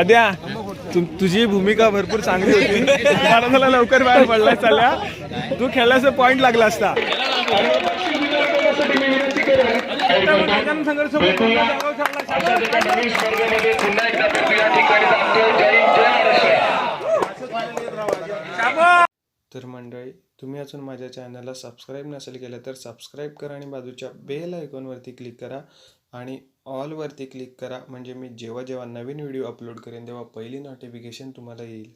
आद्या तु- तुझी भूमिका भरपूर चांगली होती. मला लवकर बाहेर पडला चालल्या तू खेळल्याचा पॉइंट लागला असता. तर मंडळी तुम्ही अजून माझ्या चॅनलला सबस्क्राईब नसेल केलं तर सबस्क्राईब करा आणि बाजूच्या बेल आयकॉनवरती क्लिक करा. आणि ऑलवरती क्लिक करा म्हणजे मी जेव्हा जेव्हा नवीन व्हिडिओ अपलोड करेन तेव्हा पहिली नोटिफिकेशन तुम्हाला येईल.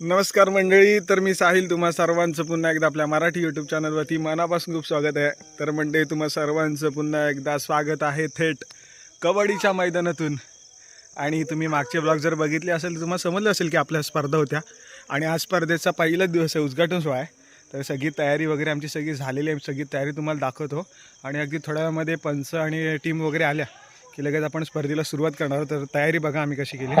नमस्कार मंडळी तर मी साहिल तुम्हा सर्वांचं पुन्हा एकदा आपल्या मराठी यूट्यूब चॅनलवरती मनापासून खूप स्वागत आहे. तर मंडळी तुम्हा सर्वांचं पुन्हा एकदा स्वागत आहे थेट कबड्डीच्या मैदानातून. आणि तुम्ही मागचे ब्लॉग जर बघितले असेल तर तुम्हाला समजलं असेल की आपल्या स्पर्धा होत्या. आणि आज स्पर्धेचा पहिलाच दिवस आहे उद्घाटन सोहळा आहे. तर सगळी तयारी वगैरे आमची सगळी झालेली आहे. सगळी तयारी तुम्हाला दाखवतो. आणि अगदी थोड्या वेळामध्ये पंच आणि टीम वगैरे आल्या की लगेच आपण स्पर्धेला सुरुवात करणार आहोत. तर तयारी बघा आम्ही कशी केली.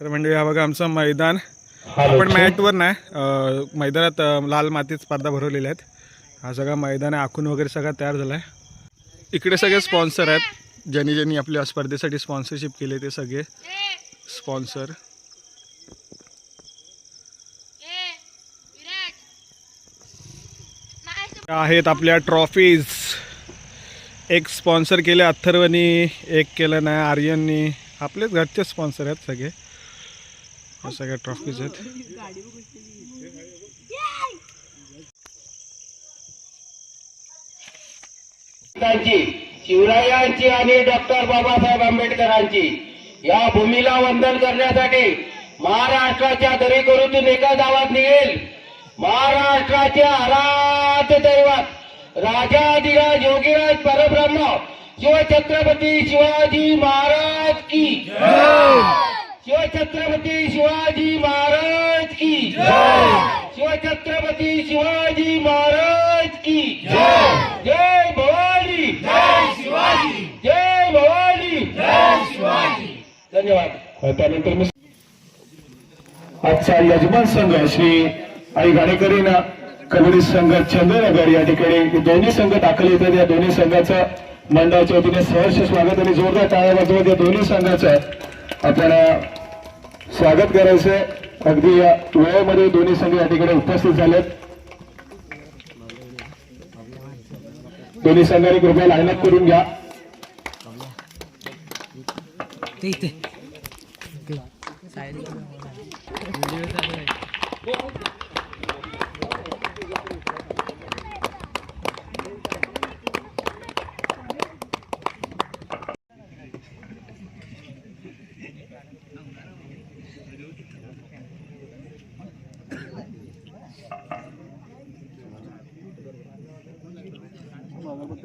तर म्हणजे हा बघा आमचं मैदान. आपण मॅटवर नाही मैदानात लाल मातीत स्पर्धा भरवलेल्या आहेत. हा सगळा मैदान आहे. आखून वगैरे सगळा तयार झाला आहे इकडे सगळे स्पॉन्सर आहेत. ज्यांनी ज्यांनी आपल्या स्पर्धेसाठी स्पॉन्सरशिप केले ते सगळे स्पॉन्सर. आहेत आपल्या ट्रॉफीज एक स्पॉन्सर केले अथर्वनी एक केलं नाही आर्यननी. आपलेच घरचे स्पॉन्सर आहेत सगळे. या सगळ्या ट्रॉफीज आहेत. त्यांची शिवरायांची आणि डॉक्टर बाबासाहेब आंबेडकरांची. या भूमीला वंदन करण्यासाठी महाराष्ट्राच्या दरेकरूतून एका गावात निघेल. महाराष्ट्राचे आराध्य दैवत राजाधिराज योगीराज परब्रह्म शिवछत्रपती शिवाजी महाराज की शिवछत्रपती शिवाजी महाराज की शिवछत्रपती शिवाजी महाराज की जय. भवानी. जय शिवाजी. जय भवानी. जय शिवाजी. धन्यवाद. त्यानंतर मी आजचा यजमान संघ श्री आई घाणेकरीना कबड्डी संघ चंद्रनगर या ठिकाणी दोन्ही संघ दाखल येतात. या दोन्ही संघाचं मंडळाच्या वतीने सहर्ष स्वागत आणि जोरदार टाळ्या वाजवत या दोन्ही संघाचं आपण स्वागत करायचंय. अगदी या वेळेमध्ये दोन्ही संघ या ठिकाणी उपस्थित झालेत. दोन्ही संघाने कृपया लाईन करून घ्या.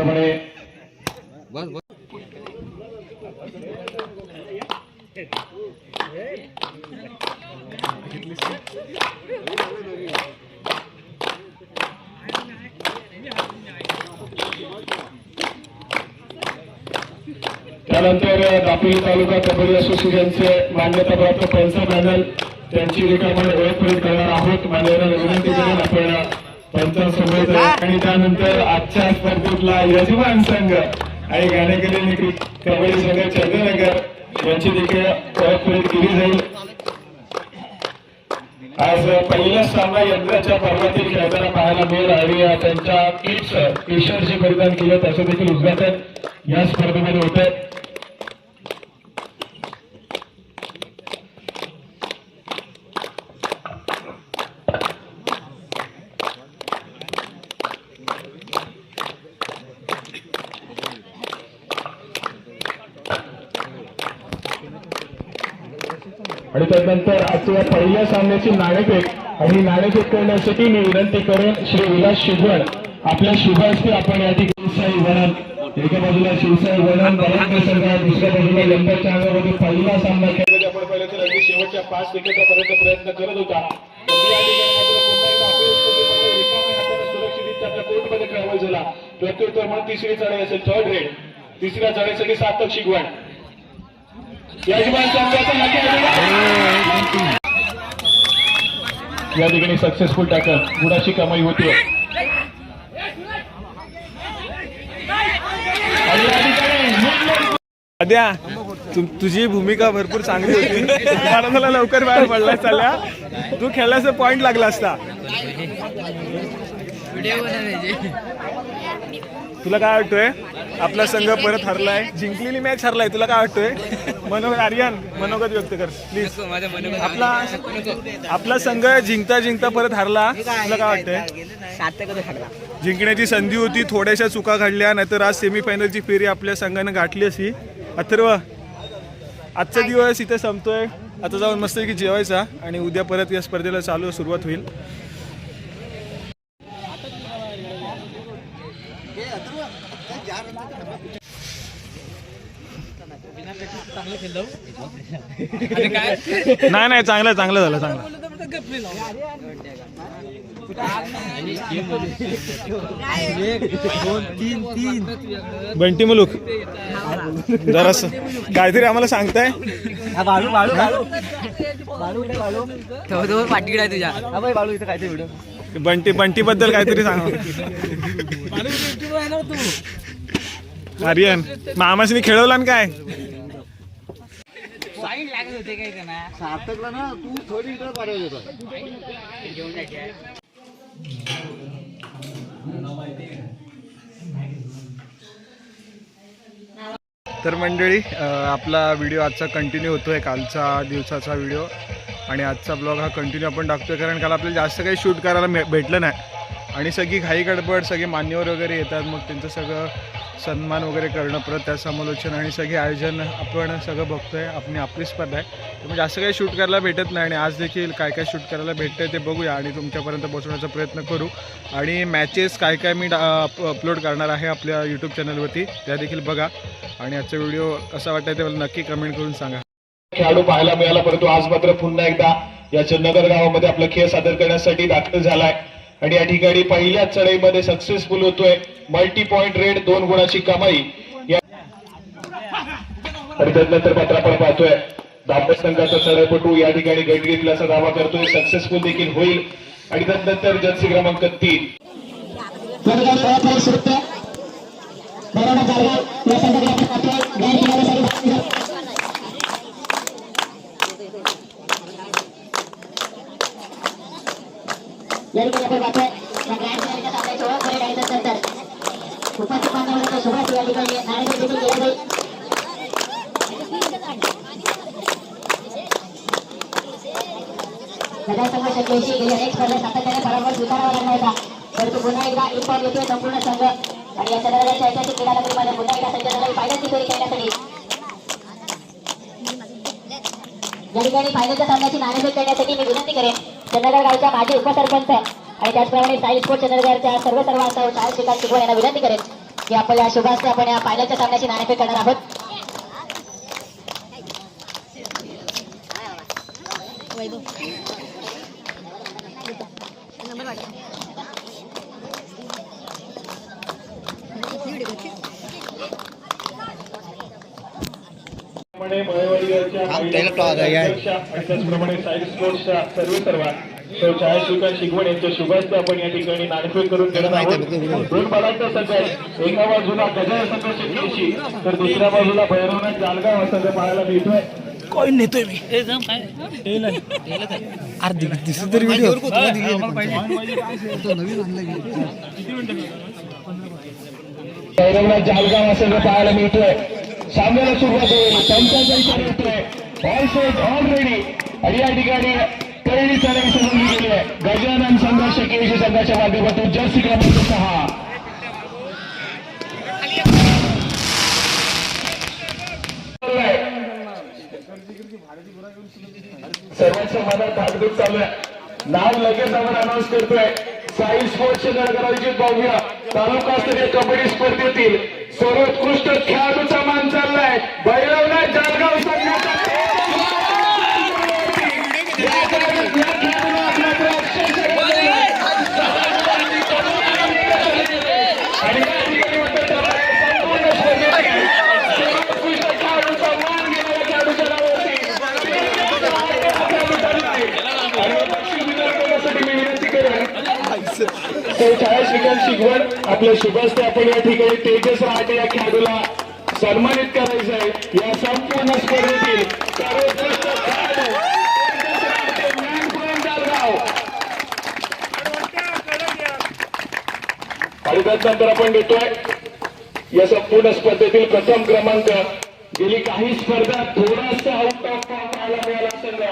त्याचप्रमाणे त्यानंतर दापोली तालुका कबड्डी असोसिएशनचे मान्यताप्राप्त पंच पॅनल त्यांची रिकामण आपण ओळख करणार आहोत. मान्यवर विनंती करून आपण पंचांसमोर आणि त्यानंतर आजच्या स्पर्धेतला यजमान संघ आणि गाणेकरी कबड्डी संघ चंद्रनगर यांची देखील परतफेड केली जाईल. आज पहिला सामना यंत्राच्या पर्वातील खेळताना पाहायला मिळेल आणि त्यांच्या किट्स टी शर्ट जे परिधान केलं त्याचं देखील उद्घाटन या स्पर्धेमध्ये होत आहे आणि त्यानंतर आजच्या या पहिल्या सामन्याची नाणेफेक आणि नाणेफेक करण्यासाठी मी विनंती करेन श्री विलास शिगवण आपल्या शुभ आपण या ठिकाणी साई एका बाजूला शिवसाई वडण बलात्कार दुसऱ्या बाजूला लंबाच्या अंगामध्ये पहिला सामना खेळमध्ये आपण पहिले तर अगदी शेवटच्या पाच विकेटापर्यंत प्रयत्न करत होता. पण कोर्टमध्ये ट्रॅव्हल झाला. प्रत्युत्तर म्हणून तिसरी चढाई असेल. थर्ड रेड तिसऱ्या चढाईसाठी सार्थक शिकवण या ठिकाणी सक्सेसफुल टॅकल गुणाची कमाई होती. आणि आद्या तु, तुझी भूमिका भरपूर चांगली होती. मला लवकर बाहेर पडला चालल्या तू खेळल्याचा पॉइंट लागला असता. तुला काय वाटतोय? आपला संघ परत हरलाय. जिंकलेली मॅच हरलाय तुला काय वाटतोय? मनोगत आर्यन मनोगत व्यक्त कर प्लीज आपला आपला संघ जिंकता जिंकता परत हरला. तुला काय वाटतंय? जिंकण्याची संधी होती थोड्याशा चुका घडल्या नाहीतर आज सेमीफायनलची फेरी आपल्या संघानं गाठली अशी. अथर्व आजचा दिवस इथे संपतोय. आता जाऊन मस्त की जेवायचा आणि उद्या परत या स्पर्धेला चालू सुरुवात होईल. नाही नाही चांगलं चांगलं झालं चांगलं. बंटी मुलूक. जरास काहीतरी आम्हाला सांगताय? पाठीकडे आहे तुझ्या. बंटी बंटी बद्दल काहीतरी सांग. आर्यन मामासनी खेळवला ना काय? साईड लागत होते त्यांना? सार्थकला ना तू थोडी इकडे पाठवत होता. घेऊन जायचे तर मंडळी आपला व्हिडिओ आजचा कंटिन्यू होतोय कालचा दिवसाचा व्हिडिओ. आणि आजचा ब्लॉग हा कंटिन्यू आपण टाकतोय कारण काल आपल्याला जास्त काही शूट करायला भेटलं नाही. आणि सगळी घाई गडबड सगळे मान्यवर वगैरे येतात मग त्यांचं सगळं सन्मान वगैरे करणं परत त्या समालोचन आणि सगळे आयोजन आपण सगळं बघतोय. आपली आपली स्पर्धा आहे. त्यामुळे जास्त काही शूट करायला भेटत नाही आणि आज देखील काय काय शूट करायला भेटतंय ते बघूया आणि तुमच्यापर्यंत पोहोचवण्याचा प्रयत्न करू. आणि मॅचेस काय काय मी अपलोड करणार आहे आपल्या यूट्यूब चॅनलवरती त्या देखील बघा. आणि आजचा व्हिडिओ कसा वाटतंय ते मला नक्की कमेंट करून सांगा. खेळाडू पाहायला मिळाला परंतु आज मात्र पुन्हा एकदा या चंदनगर गावामध्ये आपला खेळ सादर करण्यासाठी दाखल झालाय. आणि या ठिकाणी पहिल्याच चढाईमध्ये सक्सेसफुल होतोय. मल्टी पॉइंट रेड दोन गुणाची कमाई. आणि त्यानंतर मात्र आपण पाहतोय दाम्पत्य संघाचा चढाईपटू या ठिकाणी गट घेतल्याचा दावा करतोय. सक्सेसफुल देखील होईल. आणि त्यानंतर जर्सी क्रमांक तीन. सगळ्या संघ शक्यशी गेली अनेक स्पर्धेत सातत्याने पराभव स्वीकारावा लागला होता परंतु पुन्हा एकदा इन्फॉर्म येतोय संपूर्ण संघ आणि या सदराच्या ऐतिहासिक क्रीडा नगरीमध्ये पुन्हा एकदा संघ फायद्याची फेरी करण्यासाठी या ठिकाणी फायद्याच्या सामन्याची नाणेफेक करण्यासाठी मी विनंती करेन चंद्रगड गावच्या माजी उपसरपंच आणि त्याचप्रमाणे साई स्पोर्ट चंद्रगडच्या सर्व सर्वांचा शाळा शिकार शिकवण यांना विनंती करेन की आपण या शुभास्ते आपण या फायद्याच्या सामन्याची नाणेफेक करणार आहोत प्रमाणे मळेवाडीच्या त्याचप्रमाणे साईड स्पोर्ट्सच्या सर्व सर्वात. सौ छायाशिवका शिकवण यांच्या शुभास्ते आपण या ठिकाणी नाणेफेक करून देणार आहोत. दोन बलांचा संघ आहे एका बाजूला गजर संघ शेतीशी तर दुसऱ्या बाजूला भैरवनाथ जालगाव संघ पाहायला मिळतोय. भैरवनाथ जालगाव संघ पाहायला मिळतोय. सामन्याला सुरुवात होईल. पंचांचा इशारा येतोय ऑल सेट ऑल रेडी आणि या ठिकाणी पहिली चढाई सुरू गेली आहे. गजानन संघर्ष केळीशी संघाच्या माध्यमातून जर्सी क्रमांक सहा. सर्वांच्या मनात धाकधूक चालू आहे. नाव लगेच आपण अनाऊन्स करतोय. साई स्पोर्ट्स चंद्रनगर आयोजित भव्य तालुकास्तरीय कबड्डी स्पर्धेतील सर्वोत्कृष्ट खेळाडूचा मान चाललाय भैरवनाथ जळगाव संघाचा या खेळाडू- या खेळाडूला आपल्याकडे अक्षरशः आणि या ठिकाणी म्हणतात त्याला संपूर्ण स्पर्धेतील सर्वोत्कृष्ट खेळाडूचा मान घेणाऱ्या खेळाडूच्या नावावरती आणि बक्षीस वितरण करण्यासाठी मी विनंती करेन ते छाया श्रीकांत आपल्या शुभस्ते आपण या ठिकाणी तेजस राहते या खेळाडूला सन्मानित करायचं आहे. या संपूर्ण स्पर्धेतील सर्वोत्कृष्ट खेळाडू आणि त्यानंतर आपण देतोय या संपूर्ण स्पर्धेतील प्रथम क्रमांक. गेली काही स्पर्धा थोडासा आउट ऑफ फॉर्म पाहायला मिळाला संघ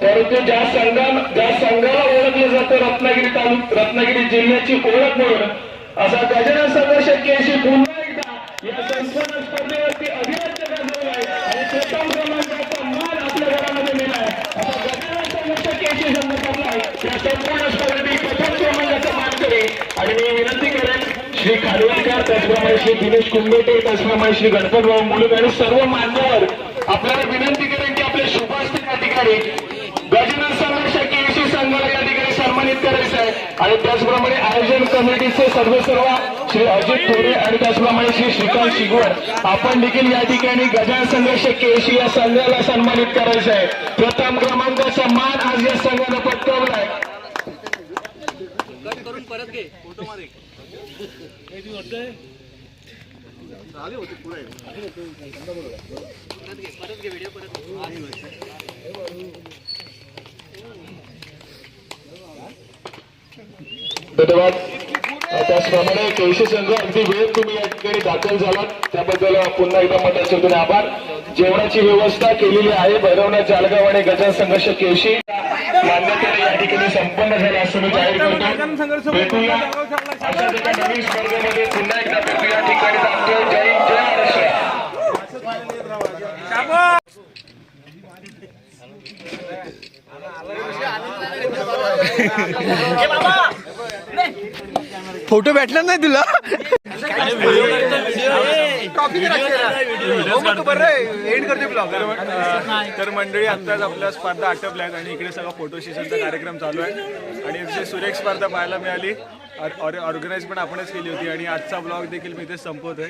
परंतु ज्या संघा ज्या संघाला ओळखलं जातं रत्नागिरी तालुक रत्नागिरी जिल्ह्याची ओळख म्हणून असा गजानन संघर्ष केशी पुन्हा एकदा या संस्थान स्पर्धेवरती अधिराज्य गाजवलाय आणि प्रथम क्रमांकाचा मान आपल्या घरामध्ये नेलाय असा गजानन संघर्ष केशी या संपूर्ण स्पर्धेतील प्रथम क्रमांकाचा मान आणि मी विनंती करेन श्री खानवलकर त्याचप्रमाणे श्री दिनेश कुंभेटे त्याचप्रमाणे श्री गणपत भाऊ आणि सर्व मान्यवर आपल्याला विनंती करेन की आपले शुभास्ते अधिकारी आणि त्याचप्रमाणे आयोजन कमिटीचे सर्व सर्व श्री अजित थोरे आणि त्याचप्रमाणे श्री श्रीकांत शिगवड. आपण देखील या ठिकाणी गजान संघर्ष केशी या संघाला सन्मानित करायचं आहे. प्रथम क्रमांकाचा मान आज या संघानं पटकावलाय धन्यवाद. त्याचप्रमाणे केळशी संघ अगदी वेळ तुम्ही या ठिकाणी दाखल झालात. त्याबद्दल पुन्हा एकदा मताचे तुझे आभार. जेवणाची व्यवस्था केलेली आहे. भैरवनाथ जालगाव आणि गजान संघर्ष केळशी. मान्यतेने या ठिकाणी संपन्न झाले असं मी जाहीर करतो. भेटूया. अशाच एका नवीन स्पर्धेमध्ये पुन्हा एकदा भेटू या ठिकाणी थांबतो जय जय महाराष्ट्र. फोटो भेटला नाही तुला? तर मंडळी आत्ताच आपल्या स्पर्धा आटपल्या आहेत आणि इकडे सगळा फोटो सेशनचा कार्यक्रम चालू आहे. आणि अतिशय सुरेख स्पर्धा पाहायला मिळाली ऑर्गनाईज पण आपणच केली होती आणि आजचा ब्लॉग देखील मी इथेच संपवतोय.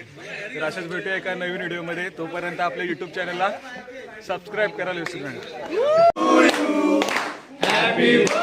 तर अशाच भेटूया एका नवीन व्हिडिओमध्ये तोपर्यंत आपल्या युट्यूब चॅनलला सबस्क्राईब करायला विसरू नका. Happy birthday.